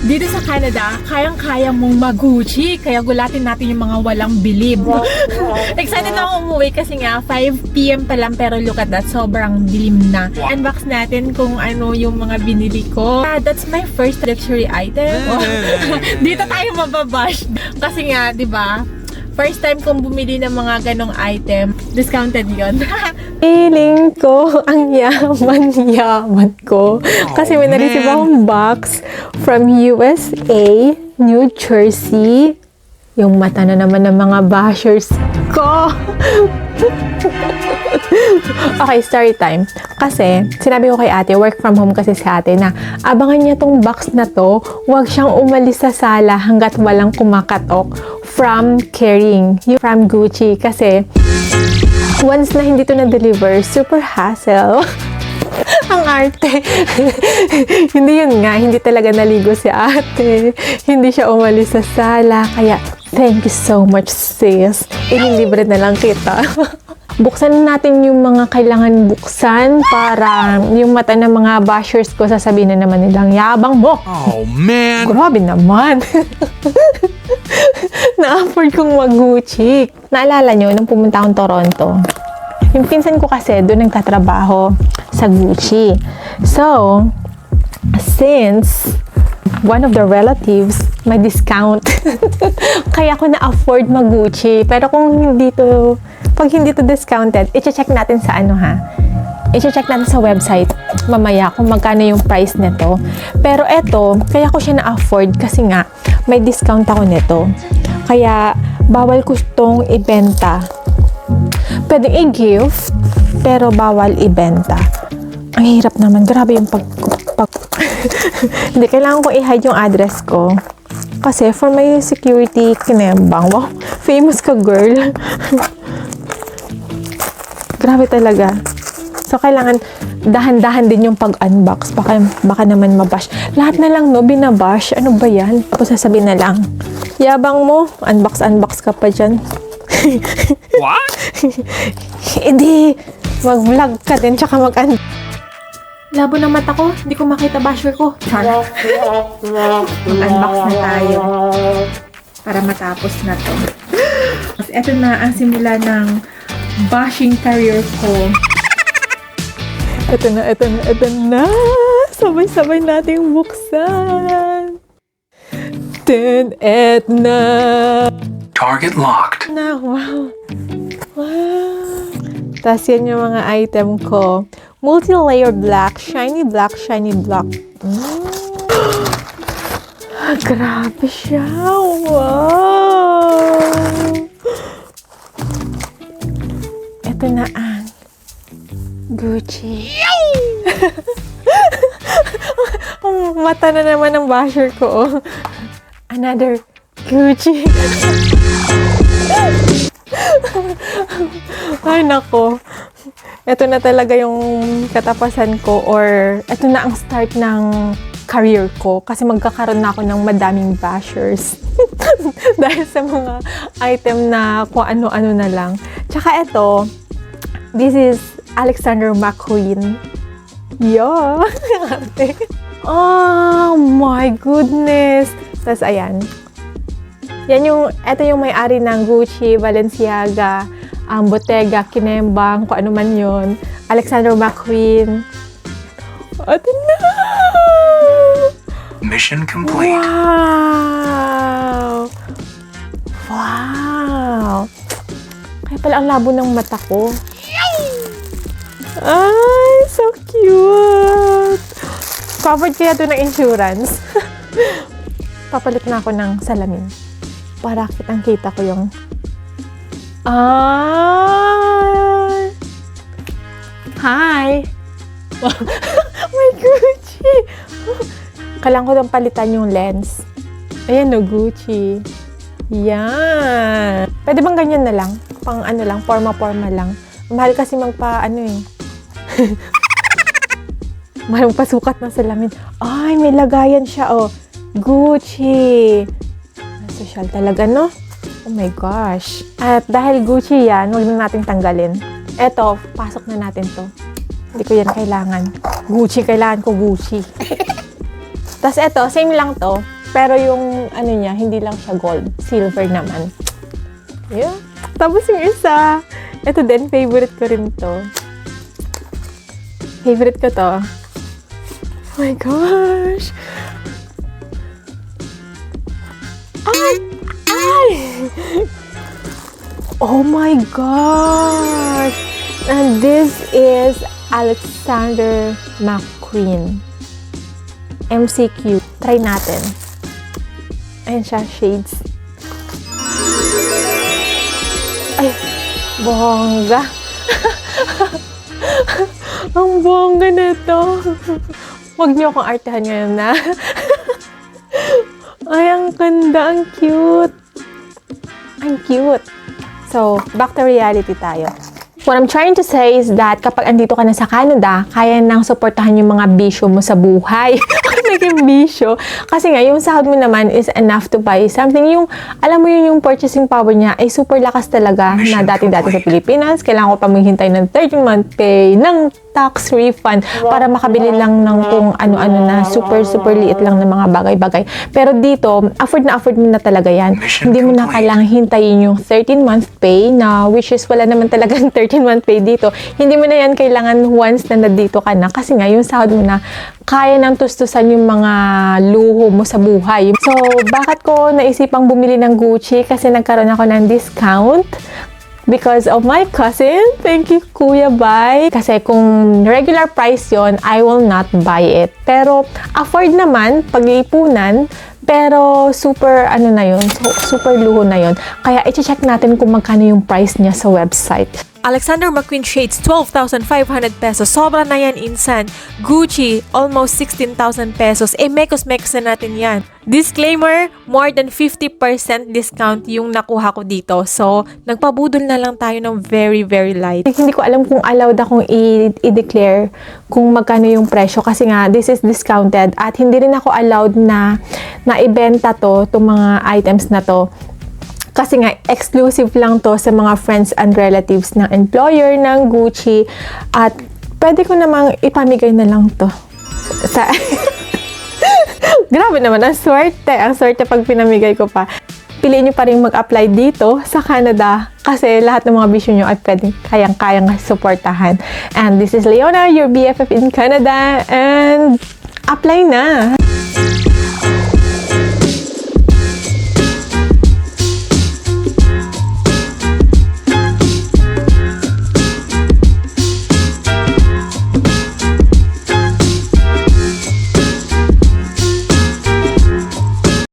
dito sa Canada, kayang-kaya mong mag-Gucci. Kaya gulatin natin yung mga walang bilib. Excited na ako umuwi kasi nga 5pm pa lang pero look at that, sobrang dilim na. Unbox natin kung ano yung mga binili ko. Ah, that's my first luxury item. dito tayo mababash. Kasi nga, di ba? First time kong bumili ng mga ganong item, discounted yon. Feeling ko ang yaman-yaman ko. Kasi may na-receive akong box from USA, New Jersey. Yung mata na naman ng mga bashers ko. okay, story time. Kasi, sinabi ko kay ate, work from home kasi si ate na abangan niya tong box na to, huwag siyang umalis sa sala hanggat walang kumakatok from carrying, yung from Gucci. Kasi, once na hindi to na-deliver, super hassle. Ang arte. hindi yun nga, hindi talaga naligo si ate. Hindi siya umalis sa sala. Kaya, thank you so much, sis. Inilibre na lang kita. Buksan na natin yung mga kailangan buksan para yung mata ng mga bashers ko sasabihin na naman nilang yabang mo. Oh man. Grabe naman. Na-afford kong mag-Gucci. Naalala nyo, nung pumunta akong Toronto, yung pinsan ko kasi doon nagtatrabaho sa Gucci. So, since one of the relatives may discount, kaya ko na-afford mag-Gucci. Pero kung hindi to, pag hindi to discounted, i-check natin sa ano ha, i-check natin sa website mamaya kung magkano yung price nito. Pero eto, kaya ko siya na-afford kasi nga may discount ako nito. Kaya bawal ko itong ibenta. Pwedeng i-gift, pero bawal ibenta. Ang hirap naman. Grabe yung pag... pag Hindi, kailangan ko i-hide yung address ko. Kasi for my security, kinembang. Wow, famous ka girl. Grabe talaga. So, kailangan dahan-dahan din yung pag-unbox. Baka, baka naman mabash. Lahat na lang, no? Binabash. Ano ba yan? Tapos sasabihin na lang. Yabang mo. Unbox-unbox ka pa dyan. What? Hindi. Mag-vlog ka din, tsaka mag Labo ng mata ko. Hindi ko makita basher ko. Char. Mag-unbox na tayo. Para matapos na to. Eto na ang simula ng bashing career ko. Ito na, ito na, ito na. Sabay-sabay nating buksan. Then, et na. Target locked. Na, wow. Wow. Tapos yan yung mga item ko. Multi-layer black, shiny black, shiny black. Mm. Ah, grabe siya. Wow. Ito na ang Gucci. Ang mata na naman ng basher ko. oh. Another Gucci. Ay, nako. Ito na talaga yung katapasan ko or ito na ang start ng career ko kasi magkakaroon na ako ng madaming bashers. Dahil sa mga item na kung ano-ano na lang. Tsaka ito, this is Alexander McQueen. Yeah. Arte. oh my goodness. Tapos ayan, yan yung, eto yung may-ari ng Gucci, Balenciaga, ang Bottega, Kinembang, kung ano man yun. Alexander McQueen. Ito na! Mission complete. Wow! Wow! Kaya pala ang labo ng mata ko. Ay, so cute! Covered kaya ito ng insurance. Papalit na ako ng salamin para kitang kita ko yung Ah! Hi! My Gucci! Kailangan ko lang palitan yung lens. Ayan no, Gucci. Yan. Pwede bang ganyan na lang? Pang ano lang, forma-forma lang. Mahal kasi magpa, ano eh. Mahal magpasukat ng salamin. Ay, may lagayan siya, oh. Gucci. Social talaga, no? Oh my gosh. At dahil Gucci yan, huwag na natin tanggalin. Eto, pasok na natin to. Hindi ko yan kailangan. Gucci, kailangan ko Gucci. Tapos eto, same lang to. Pero yung ano niya, hindi lang siya gold. Silver naman. Yeah. Tapos yung isa, ito din, favorite ko rin to. Favorite ko to. Oh my gosh! Ay! Ay! Oh my gosh! And this is Alexander McQueen. MCQ. Try natin. Ayan siya, shades. Ay, bongga. Ang bongga na to. Huwag niyo akong artahan ngayon na. Ay, ang ganda. Ang cute. Ang cute. So, back to reality tayo. What I'm trying to say is that kapag andito ka na sa Canada, kaya nang suportahan yung mga bisyo mo sa buhay. Naging bisyo. Kasi nga, yung sahod mo naman is enough to buy something. Yung, alam mo yun, yung purchasing power niya ay super lakas talaga na dati-dati sa. Pilipinas. Kailangan ko pa maghintay ng 13-month pay, ng tax refund para makabili lang ng kung ano-ano na super, super liit lang ng mga bagay-bagay. Pero dito, afford na afford mo na talaga yan. Mission Hindi mo na complete. kailangan hintayin yung 13-month pay na which is wala naman talagang 13-month pay dito. Hindi mo na yan kailangan once na nandito ka na kasi nga yung sahod mo na kaya nang tustusan yung mga luho mo sa buhay. So, bakit ko naisipang bumili ng Gucci? Kasi nagkaroon ako ng discount because of my cousin. Thank you, Kuya Bay. Kasi kung regular price yon I will not buy it. Pero afford naman, pag-iipunan, pero super ano na yun, super luho na yun. Kaya i-check natin kung magkano yung price niya sa website. Alexander McQueen shades 12,500 pesos. Sobra na yan insan. Gucci almost 16,000 pesos. Eh mekos mekos na natin yan. Disclaimer, more than 50% discount yung nakuha ko dito. So, nagpabudol na lang tayo ng very very light. Hindi ko alam kung allowed akong i-declare kung magkano yung presyo kasi nga this is discounted at hindi rin ako allowed na na ibenta to, itong mga items na to. Kasi nga, exclusive lang to sa mga friends and relatives ng employer ng Gucci. At pwede ko namang ipamigay na lang to. Sa... Grabe naman, ang swerte. Ang swerte pag pinamigay ko pa. Piliin nyo pa rin mag-apply dito sa Canada kasi lahat ng mga bisyo nyo ay pwedeng kayang-kayang supportahan. And this is Leona, your BFF in Canada. And apply na!